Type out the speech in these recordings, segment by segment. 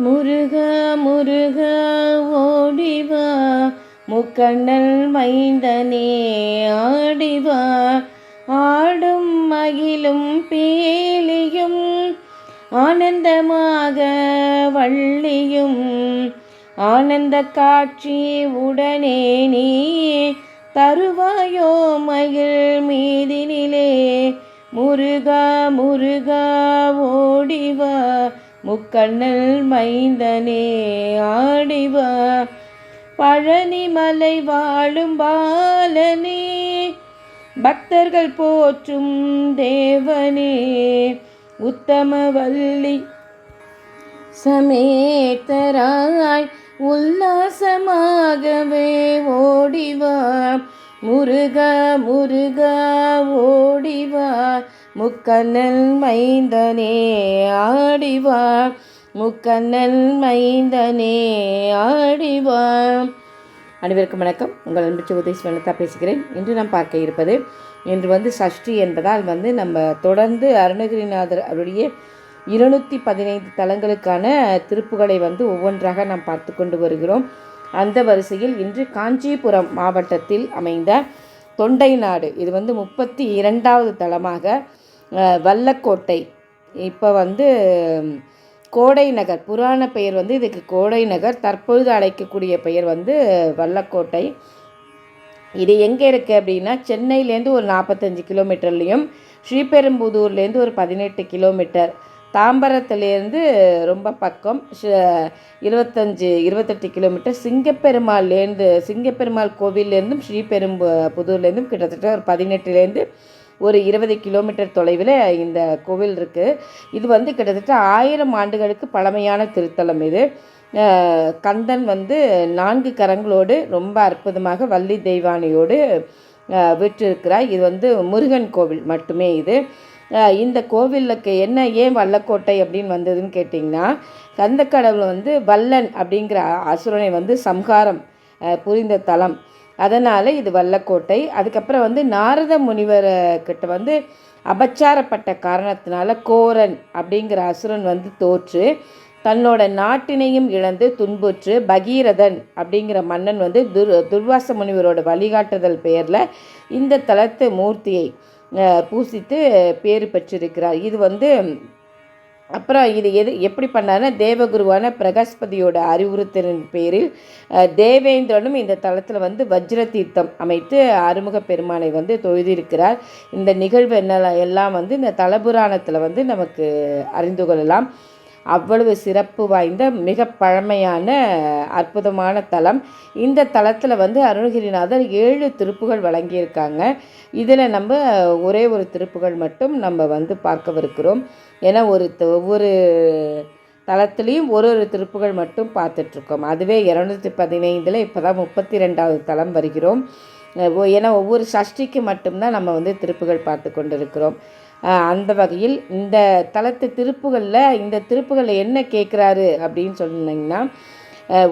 முருக முருக ஓடிவா. முக்கண்ணல் மைந்தனே ஆடிவா. ஆடும் மகிழும் பேலியும் ஆனந்தமாக வள்ளியும். ஆனந்த காட்சி உடனே நீ தருவாயோ மயில் மீதினிலே. முருகா முருகா ஓடிவா. முக்கண்ணல் மைந்தனே ஆடிவா. பழனிமலை வாழும் பாலனே பக்தர்கள் போற்றும் தேவனே. உத்தமவல்லி சமேத்தராய் உல்லாசமாகவே ஓடிவா. முருக முருக ஓடிவா. முக்கண்ணல் மைந்தனே ஆடிவா முக்கண்ணல் மைந்தனே ஆடிவா அனைவருக்கும் வணக்கம். உங்கள் அன்பு உதவி வனத்தா பேசுகிறேன். இன்று நாம் பார்க்க இருப்பது இன்று வந்து சஷ்டி என்பதால் வந்து நம்ம தொடர்ந்து அருணகிரிநாதர் அவருடைய இருநூற்றி பதினைந்து தலங்களுக்கான திருப்புகளை வந்து ஒவ்வொன்றாக நாம் பார்த்து கொண்டு வருகிறோம். அந்த வரிசையில் இன்று காஞ்சிபுரம் மாவட்டத்தில் அமைந்த தொண்டை நாடு. இது வந்து முப்பத்தி இரண்டாவது தலமாக வல்லக்கோட்டை. இப்போ வந்து கோடை நகர் புராண பெயர் வந்து இதுக்கு கோடை நகர் தற்பொழுது அழைக்கக்கூடிய பெயர் வந்து வல்லக்கோட்டை. இது எங்கே இருக்குது அப்படின்னா சென்னையிலேருந்து ஒரு நாற்பத்தஞ்சு கிலோமீட்டர்லேயும் ஸ்ரீபெரும்புதூர்லேருந்து ஒரு பதினெட்டு கிலோமீட்டர். தாம்பரத்துலேருந்து ரொம்ப பக்கம் இருபத்தஞ்சி இருபத்தெட்டு கிலோமீட்டர். சிங்கப்பெருமாள்லேருந்து சிங்கப்பெருமாள் கோவில்லேருந்தும் ஸ்ரீபெரும்பு புதூர்லேருந்தும் கிட்டத்தட்ட ஒரு பதினெட்டுலேருந்து ஒரு இருபது கிலோமீட்டர் தொலைவில் இந்த கோவில் இருக்குது இது வந்து கிட்டத்தட்ட ஆயிரம் ஆண்டுகளுக்கு பழமையான திருத்தலம் இது. கந்தன் வந்து நான்கு கரங்களோடு ரொம்ப அற்புதமாக வள்ளி தெய்வானியோடு விற்றிருக்கிறார். இது வந்து முருகன் கோவில் மட்டுமே இது. இந்த கோவிலுக்கு என்ன ஏன் வல்லக்கோட்டை அப்படின்னு வந்ததுன்னு கேட்டிங்கன்னா கந்தக்கடவுள் வந்து வல்லன் அப்படிங்கிற அசுரனை வந்து சம்ஹாரம் புரிந்த தலம். அதனால் இது வல்லக்கோட்டை. அதுக்கப்புறம் வந்து நாரத முனிவர்கிட்ட வந்து அபச்சாரப்பட்ட காரணத்தினால கோரன் அப்படிங்கிற அசுரன் வந்து தோற்று தன்னோட நாட்டினையும் இழந்து துன்புற்று பகீரதன் அப்படிங்கிற மன்னன் வந்து துர் துர்வாச முனிவரோட வழிகாட்டுதல் பெயரில் இந்த தலத்து மூர்த்தியை பூசித்து பேர் பெற்றிருக்கிறார். இது வந்து அப்புறம் இது எது எப்படி பண்ணாருன்னா தேவகுருவான பிரகஸ்பதியோட அறிவுறுத்தலின் பேரில் தேவேந்திரனும் இந்த தளத்தில் வந்து வஜ்ர தீர்த்தம் அமைத்து ஆறுமுக பெருமானை வந்து தொழுதிருக்கிறார். இந்த நிகழ்வு என்ன எல்லாம் வந்து இந்த தலபுராணத்தில் வந்து நமக்கு அறிந்து கொள்ளலாம். அவ்வளவு சிறப்பு வாய்ந்த மிக பழமையான அற்புதமான தலம். இந்த தலத்தில் வந்து அருணகிரிநாதர் ஏழு திருப்புகள் வழங்கியிருக்காங்க. இதில் நம்ம ஒரே ஒரு திருப்புகள் மட்டும் நம்ம வந்து பார்க்கவிருக்கிறோம். ஏன்னா ஒரு ஒவ்வொரு தளத்துலேயும் ஒரு ஒரு திருப்புகள் மட்டும் பார்த்துட்ருக்கோம். அதுவே இரநூத்தி பதினைந்தில் இப்போ தான் முப்பத்தி ரெண்டாவது தளம் வருகிறோம் ஏன்னா ஒவ்வொரு சஷ்டிக்கு மட்டும்தான் நம்ம வந்து திருப்புகள் பார்த்து கொண்டு இருக்கிறோம் அந்த வகையில் இந்த தளத்து திருப்புகளில் இந்த திருப்புகளில் என்ன கேட்குறாரு அப்படின்னு சொன்னீங்கன்னா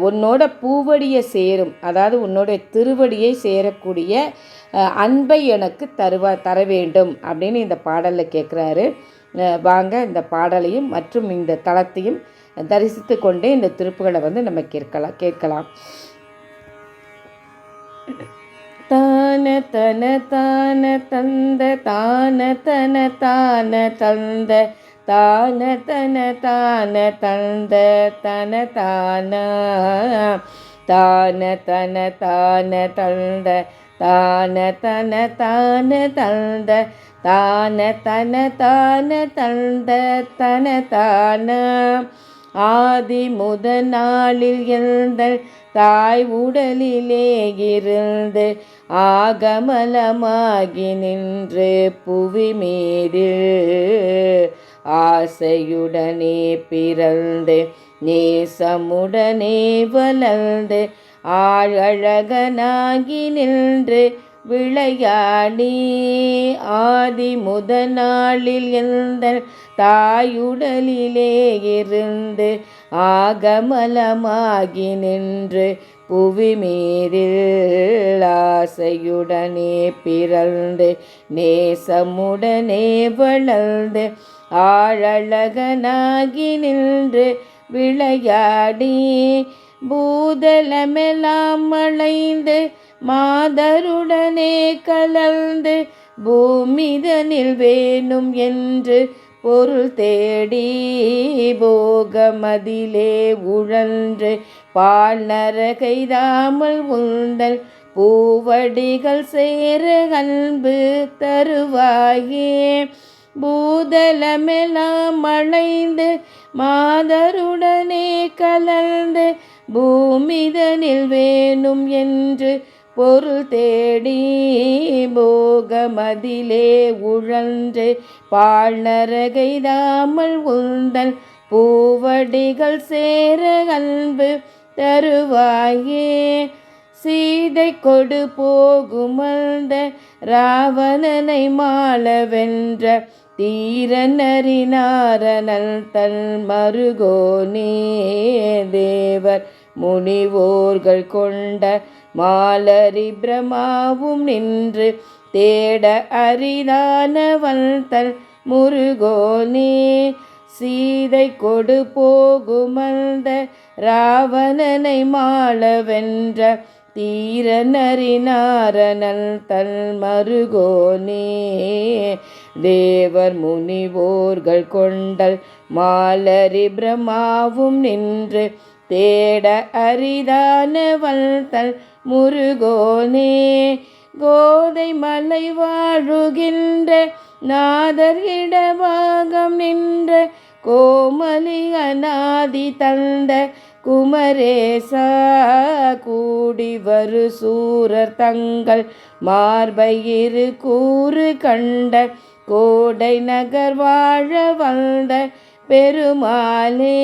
உன்னோட பூவடியை சேரும் அதாவது உன்னோட திருவடியை சேரக்கூடிய அன்பை எனக்கு தருவா தர வேண்டும் அப்படின்னு இந்த பாடலில் கேட்குறாரு. வாங்க இந்த பாடலையும் மற்றும் இந்த தளத்தையும் தரிசித்து கொண்டே இந்த திருப்புகளை வந்து நம்ம கேட்கலாம் கேட்கலாம். தான தன தான தந்த தான தன தான தந்த தான தன தான தந்த தன தான. தான தன தான தந்த தான தன தான தந்த தான தன தான தந்த தன தான. ஆதி முத நாளில் எழுந்த தாய் உடலிலே இருந்து ஆகமலமாகி நின்று புவி மீது ஆசையுடனே பிறந்து நேசமுடனே வளர்ந்து ஆழகனாகி நின்று விளையாடி ஆதி முத நாளில் எந்த தாயுடலிலே இருந்து ஆகமலமாகி நின்று புவிமீரில் ஆசையுடனே பிறந்து நேசமுடனே வளர்ந்து ஆழழகனாகி நின்று விளையாடி பூதலமெல்லாம் அழைந்து மாதருடனே கலந்து பூமிதனில் வேணும் என்று பொருள் தேடி போகமதிலே உழன்று பால் நரகைதாமல் உந்தல் பூவடிகள் சேர அன்பு தருவாயே. பூதலமெல்லாம் அணைந்து மாதருடனே கலந்து பூமிதனில் வேணும் என்று பொருள் தேடி போகமதிலே உழன்று பால் நரகைதாமல் உந்தன் பூவடிகள் சேர அன்பு தருவாயே. சீதை கொடு போகுமந்த ராவணனை மாள வென்ற தீரனறினாரனல் தன் மருகோனே தேவர். முனிவோர்கள் கொண்ட மாலரி பிரமாவும் நின்று தேட அரிதானவன் தன் முருகோனே. சீதை கொடு போகுமந்த ராவணனை மாளவென்ற தீரநரிநாரணல் தல் தன் மருகோனே. தேவர் முனிவோர்கள் கொண்டல் மாலரி பிரமாவும் நின்று தேட அரிதானவள் தல் முருகோனே. கோதை மலை வாழுகின்ற நாதர் இடபாகம் நின்ற கோமலி அநாதி தந்த குமரேசா கூடி வரு சூரர் தங்கள் மார்பயிரு கூறு கண்ட கோடை நகர் வாழ வந்த பெருமாளே.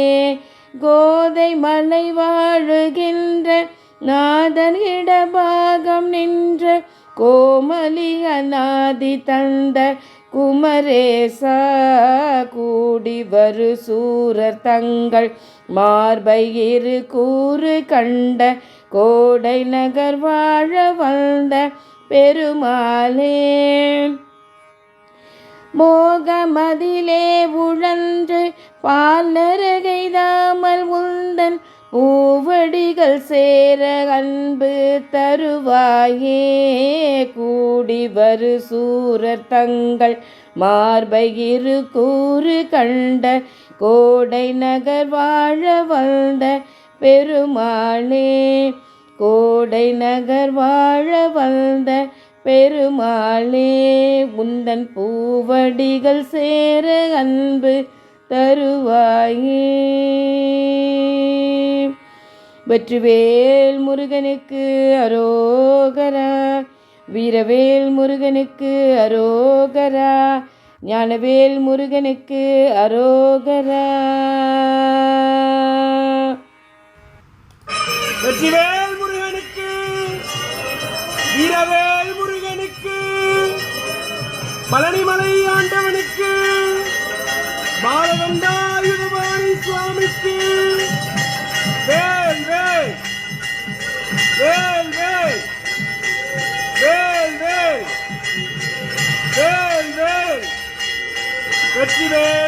கோதை மலை வாழுகின்ற நாதன் இடபாகம் நின்ற கோமலி அநாதி தந்த குமரேசா கூடி வரு சூரர் தங்கள் மார்பயிரு கூறு கண்ட கோடை நகர் வாழ வந்த பெருமாளே. மோகமதிலே உழன்று பாலரகைதாமல் உந்தன் பூவடிகள் சேர அன்பு தருவாயே. கூடி வரு சூரர் தங்கள் மார்பயிரு கூறு கண்ட கோடை நகர் வாழ வந்த பெருமாளே. கோடை நகர் வாழ வந்த பெருமாளே உந்தன் பூவடிகள் சேர அன்பு தருவாயே. வெற்றிவேல் முருகனுக்கு அரோகரா வீரவேல் முருகனுக்கு அரோகரா ஞானவேல் முருகனுக்கு அரோகரா. வெற்றிவேல் முருகனுக்கு வீரவேல் முருகனுக்கு பழனிமலை ஆண்டவனுக்கு பாலகண்டாயுதபாணி சுவாமிக்கு. வேல் வேல். வேல் வேல். வேல் வேல். வேல் வேல்.